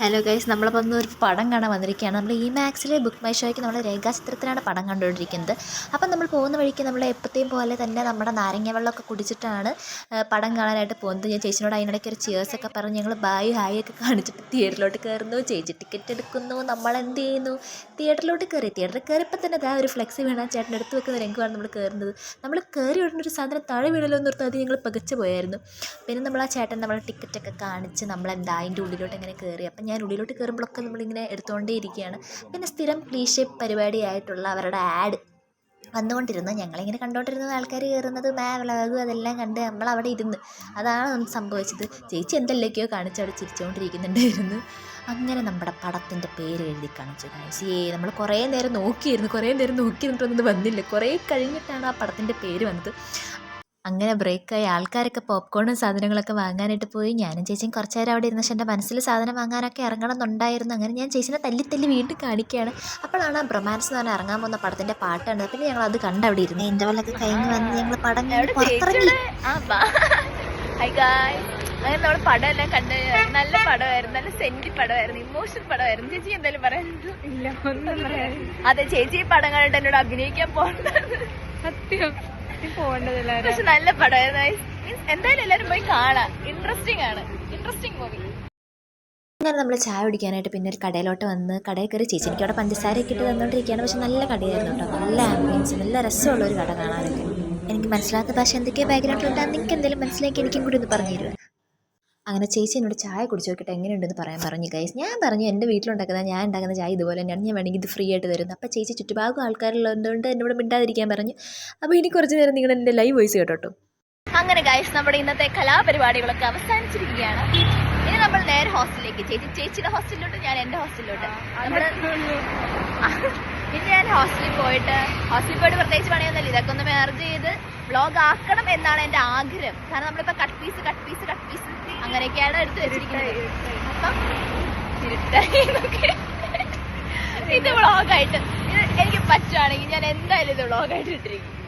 Hello guys നമ്മളിപ്പോൾ ഒന്ന് ഒരു പടം കാണാൻ വന്നിരിക്കുകയാണ്. നമ്മൾ ഈ മാക്സിലെ ബുക്ക് മൈ ഷോയ്ക്ക് നമ്മൾ രേഖാചിത്രത്തിലാണ് പടം കണ്ടുകൊണ്ടിരിക്കുന്നത്. അപ്പം നമ്മൾ പോകുന്ന വഴിക്ക് നമ്മൾ എപ്പോഴത്തെയും പോലെ തന്നെ നമ്മുടെ നാരങ്ങ വെള്ളമൊക്കെ കുടിച്ചിട്ടാണ് പടം കാണാനായിട്ട് പോകുന്നത്. ഞാൻ ചേച്ചിനോട് അതിനിടയ്ക്ക് ഒരു ചേഴ്സൊക്കെ പറഞ്ഞ്. ഞങ്ങൾ ബായ് ഹായ് ഒക്കെ കാണിച്ചിട്ട് തിയേറ്ററിലോട്ട് കയറുന്നു ചേച്ചി ടിക്കറ്റ് എടുക്കുന്നു. നമ്മൾ എന്ത് ചെയ്യുന്നു? തിയേറ്ററിലോട്ട് കയറി തിയേറ്ററിൽ കയറിയപ്പോൾ തന്നെ അതാ ഒരു ഫ്ലെക്സ് വീണ ചേട്ടൻ എടുത്ത് വെക്കുന്ന രംഗമാണ് നമ്മൾ കയറുന്നത് നമ്മൾ കയറി ഉടനെ ഒരു സാധനം താഴെ വീണല്ലോ എന്ന് ഓർത്ത് അത് ഞങ്ങൾ പകച്ചു പോയായിരുന്നു. പിന്നെ നമ്മൾ ആ ചേട്ടൻ നമ്മളെ ടിക്കറ്റൊക്കെ കാണിച്ച് നമ്മളെന്താ അതിന്റെ ഉള്ളിലോട്ട് എങ്ങനെ കയറി അപ്പം ഞാൻ ഉള്ളിലോട്ട് കയറുമ്പോഴൊക്കെ നമ്മളിങ്ങനെ എടുത്തുകൊണ്ടേ ഇരിക്കുകയാണ് പിന്നെ സ്ഥിരം പരിപാടി പരിപാടിയായിട്ടുള്ള അവരുടെ ആഡ് വന്നുകൊണ്ടിരുന്നു ഞങ്ങളിങ്ങനെ കണ്ടുകൊണ്ടിരുന്നത് ആൾക്കാർ കയറുന്നത് മേ വ്ളോഗും അതെല്ലാം കണ്ട് നമ്മളവിടെ ഇരുന്ന് അതാണ് സംഭവിച്ചത്. ചേച്ചി എന്തെല്ലാമൊക്കെയോ കാണിച്ച് അവിടെ ചിരിച്ചുകൊണ്ടിരിക്കുന്നുണ്ടായിരുന്നു അങ്ങനെ നമ്മുടെ പടത്തിന്റെ പേര് എഴുതി കാണിച്ചു കാണിച്ചു ഏ നമ്മൾ കുറേ നേരം നോക്കിയിരുന്നു കുറേ നേരം നോക്കി നിന്നിട്ടൊന്നും വന്നില്ല. കുറേ കഴിഞ്ഞിട്ടാണ് ആ പടത്തിന്റെ പേര് വന്നത്. അങ്ങനെ ബ്രേക്കായി ആൾക്കാരൊക്കെ പോപ്കോണും സാധനങ്ങളൊക്കെ വാങ്ങാനായിട്ട് പോയി. ഞാനും ചേച്ചിയും കുറച്ച് നേരം അവിടെ ഇരുന്ന് പക്ഷേ എന്റെ മനസ്സിൽ സാധനം വാങ്ങാനൊക്കെ ഇറങ്ങണം എന്നുണ്ടായിരുന്നു അങ്ങനെ ഞാൻ ചേച്ചിനെ തല്ലി തല്ലി വീണ്ടും കാണിക്കുകയാണ്. അപ്പോഴാണ് ആ ബ്രൊമാൻസ് എന്ന് പറഞ്ഞാൽ ഇറങ്ങാൻ പോകുന്ന പടത്തിന്റെ പാട്ടാണ് പിന്നെ ഞങ്ങൾ അത് കണ്ട് അവിടെ ഇരുന്നു എന്റെ വല്ലൊക്കെ കഴിഞ്ഞ് വന്ന് ഞങ്ങൾ പടം പുറത്തിറങ്ങി. അങ്ങനെ നമ്മൾ പടം എല്ലാം കണ്ട് നല്ല പടമായിരുന്നു. നല്ല സെന്റി പടമായിരുന്നു. ഇമോഷണൽ പടമായിരുന്നു. ചേച്ചി എന്തായാലും പറയാൻ ഇല്ല ഒന്നും അതെ ചേച്ചി ഈ പടം കണ്ടിട്ട് എന്നോട് അഭിനയിക്കാൻ പോകണ്ടത് സത്യം. പോകേണ്ടതില്ല പക്ഷെ നല്ല പടമായിരുന്നു മീൻസ് എന്തായാലും എല്ലാരും പോയി കാണാം. ഇൻട്രസ്റ്റിംഗ് ആണ്. ഇൻട്രസ്റ്റിംഗ് മൂവി അങ്ങനെ നമ്മൾ ചായ കുടിക്കാനായിട്ട് പിന്നെ ഒരു കടയിലോട്ട് വന്ന് കടയിൽ കയറി ചേച്ചി എനിക്ക് അവിടെ പഞ്ചസാരയൊക്കെ ഇട്ട് തന്നുകൊണ്ടിരിക്കുകയാണ് പക്ഷെ നല്ല കടയായിരുന്നു കേട്ടോ. നല്ല ആംബിയൻസ് നല്ല രസമുള്ള ഒരു കട കാണാനൊക്കെ. എനിക്ക് മനസ്സിലാത്ത ഭാഷ എന്തൊക്കെയാണ് ബാക്ക്ഗ്രൗണ്ട് ഉണ്ടാകുന്ന നിങ്ങൾക്ക് എന്തെങ്കിലും മനസ്സിലാക്കി എനിക്കും കൂടി ഒന്ന് പറഞ്ഞു തരുമോ? അങ്ങനെ ചേച്ചി എന്നോട് ചായ കുടിച്ച് നോക്കിയിട്ട് എങ്ങനെയുണ്ടെന്ന് പറയാൻ പറഞ്ഞു ഗൈസ് ഞാൻ പറഞ്ഞു എന്റെ വീട്ടിലുണ്ടാക്കുന്ന ഞാൻ ഉണ്ടാക്കുന്ന ചായ ഇതുപോലെ തന്നെയാണ്. ഞാൻ വേണമെങ്കിൽ ഇത് ഫ്രീ ആയിട്ട് തരുന്നത് അപ്പോൾ ചേച്ചി ചുറ്റുഭാഗം ആൾക്കാരുള്ളതുകൊണ്ട് എന്നോട് മിണ്ടാതിരിക്കാൻ പറഞ്ഞു. അപ്പോൾ ഇനി കുറച്ച് നേരം നിങ്ങൾ എന്റെ ലൈവ് വോയിസ് കേട്ടോട്ടോ. അങ്ങനെ ഗൈസ് നമ്മുടെ ഇന്നത്തെ കലാപരിപാടികളൊക്കെ അവസാനിച്ചിരിക്കുകയാണ്. ഇനി നമ്മൾ നേരെ ഹോസ്റ്റലിലേക്ക് ചേച്ചി ചേച്ചിയുടെ ഹോസ്റ്റലിലോട്ട് ഞാൻ എന്റെ ഹോസ്റ്റലിലോട്ട് നമ്മൾ ഇനി ഞാൻ ഹോസ്റ്റലിൽ പോയിട്ട് ഹോസ്റ്റലിൽ പോയിട്ട് പ്രത്യേകിച്ച് പണിയൊന്നുമില്ല. ഇതൊക്കെ ഒന്ന് മാർജ് ചെയ്ത് വ്ളോഗ് ആക്കണം എന്നാണ് എന്റെ ആഗ്രഹം കാരണം നമ്മളിപ്പോൾ cut piece cut piece cut piece അങ്ങനെയൊക്കെയാണ് എടുത്ത് വെച്ചിരിക്കുന്നത്. ഇത് വ്ളോഗായിട്ട് എനിക്ക് പറ്റുവാണെങ്കിൽ ഞാൻ എന്തായാലും ഇത് വ്ളോഗായിട്ട് ഇട്ടിരിക്കും